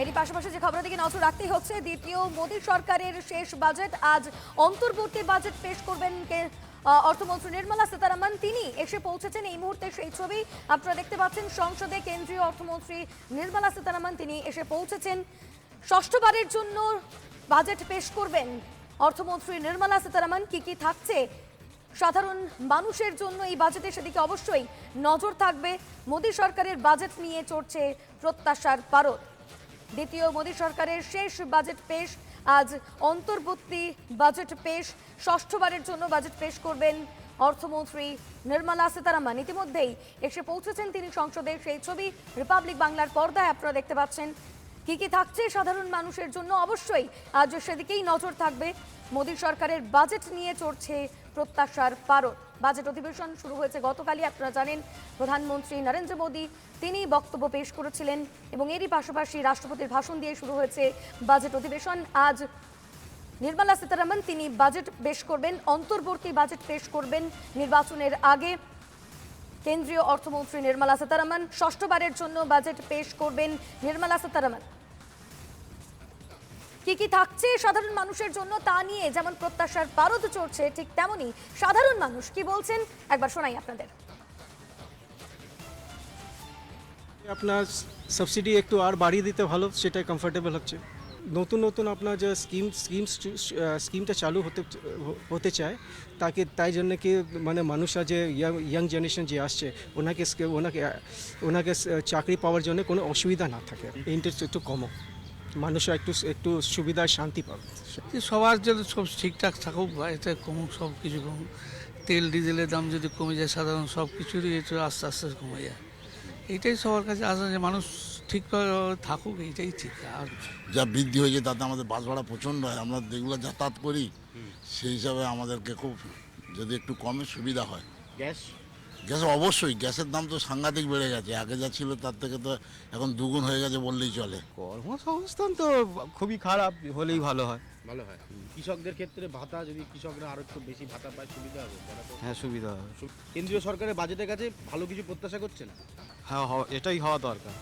এরই পাশাপাশি যে খবরের দিকে নজর রাখতেই হচ্ছে, দ্বিতীয় মোদী সরকারের শেষ বাজেট আজ অন্তর্বর্তী বাজেট পেশ করবেন অর্থমন্ত্রী নির্মলা সীতারামন। তিনি এসে পৌঁছেছেন এই মুহূর্তে সেই ছবি। আপনারা দেখতে পাচ্ছেন সংসদে কেন্দ্রীয় অর্থমন্ত্রী নির্মলা সীতারামন, তিনি এসে পৌঁছেছেন। ষষ্ঠবারের জন্য বাজেট পেশ করবেন অর্থমন্ত্রী নির্মলা সীতারামন। কি কি থাকছে? সাধারণ মানুষের জন্য এই বাজেটে সেদিকে অবশ্যই নজর থাকবে। মোদী সরকারের বাজেট নিয়ে চড়ছে প্রত্যাশার পারদ। দ্বিতীয় মোদী সরকারের শেষ বাজেট পেশ। আজ অন্তর্বর্তী বাজেট পেশ। ষষ্ঠবারের জন্য বাজেট পেশ করবেন অর্থমন্ত্রী নির্মলা সীতারামন। ইতিমধ্যেই এসে পৌঁছেছেন তিনি সংসদে সেই ছবি। রিপাবলিক বাংলার পর্দায় আপনারা দেখতে পাচ্ছেন। কি কি থাকছে সাধারণ মানুষের জন্য? অবশ্যই আজ সেদিকেই নজর থাকবে। মোদী সরকারের বাজেট নিয়ে চড়ছে প্রত্যাশার পারদ। বাজেট অধিবেশন শুরু হয়েছে গতকালই, আপনারা জানেন, প্রধানমন্ত্রী নরেন্দ্র মোদী তিনি বক্তব্য পেশ করেছিলেন এবং এরই পাশাপাশি রাষ্ট্রপতির ভাষণ দিয়ে শুরু হয়েছে বাজেট অধিবেশন। আজ নির্মলা সীতারামন তিনি বাজেট পেশ করবেন, অন্তর্বর্তী বাজেট পেশ করবেন নির্বাচনের আগে। কেন্দ্রীয় অর্থমন্ত্রী নির্মলা সীতারামন ষষ্ঠবারের জন্য বাজেট পেশ করবেন নির্মলা সীতারামন। কি কি থাকছে সাধারণ মানুষের জন্য তা নিয়ে যেমন প্রত্যাশার পারদ চড়ছে, ঠিক তেমনি সাধারণ মানুষ কি বলছেন? একবার শোনাই আপনাদের। আপনার সাবসিডি একটু আর বাড়িয়ে দিতে ভালো, সেটাই কমফোর্টেবল হচ্ছে। নতুন নতুন আপনার যে স্কিম স্কিম স্কিমটা চালু হতে হতে চায়, তাকে, তাই জন্য কি মানে মানুষরা যে ইয়াং জেনারেশন যে আসছে, ওনাকে ওনাকে ওনাকে চাকরি পাওয়ার জন্য কোনো অসুবিধা না থাকে। ইন্টারেস্ট একটু কমও। মানুষরা একটু একটু সুবিধা শান্তি পাবে। সবার যদি সব ঠিকঠাক থাকুক বা এতে কমুক সব কিছু কমুক। তেল ডিজেলের দাম যদি কমে যায় সাধারণ সব কিছুরই একটু আস্তে আস্তে কমে যায়। এটাই সবার কাছে আসা যে মানুষ ঠিকভাবে থাকুক এইটাই ঠিক। আর যা বৃদ্ধি হয়েছে তাতে আমাদের বাস ভাড়া প্রচণ্ড হয়। আমরা যেগুলো যাতায়াত করি সেই হিসাবে আমাদেরকে খুব যদি একটু কমে সুবিধা হয়। গ্যাস? গ্যাস অবশ্যই গ্যাসের দাম তো সাংঘাতিক বেড়ে গেছে। আগে যা ছিল তার থেকে তো এখন দুগুণ হয়ে গেছে বললেই চলে। কর্মসংস্থান তো খুবই খারাপ হলেই ভালো হয়। ভালো হয়। কৃষকদের ক্ষেত্রে ভাতা যদি কৃষকরা আরও একটু বেশি ভাতা পায় সুবিধা হবে হ্যাঁ সুবিধা হবে। কেন্দ্রীয় সরকারের বাজেটের কাছে ভালো কিছু প্রত্যাশা করছে না? হ্যাঁ এটাই হওয়া দরকার।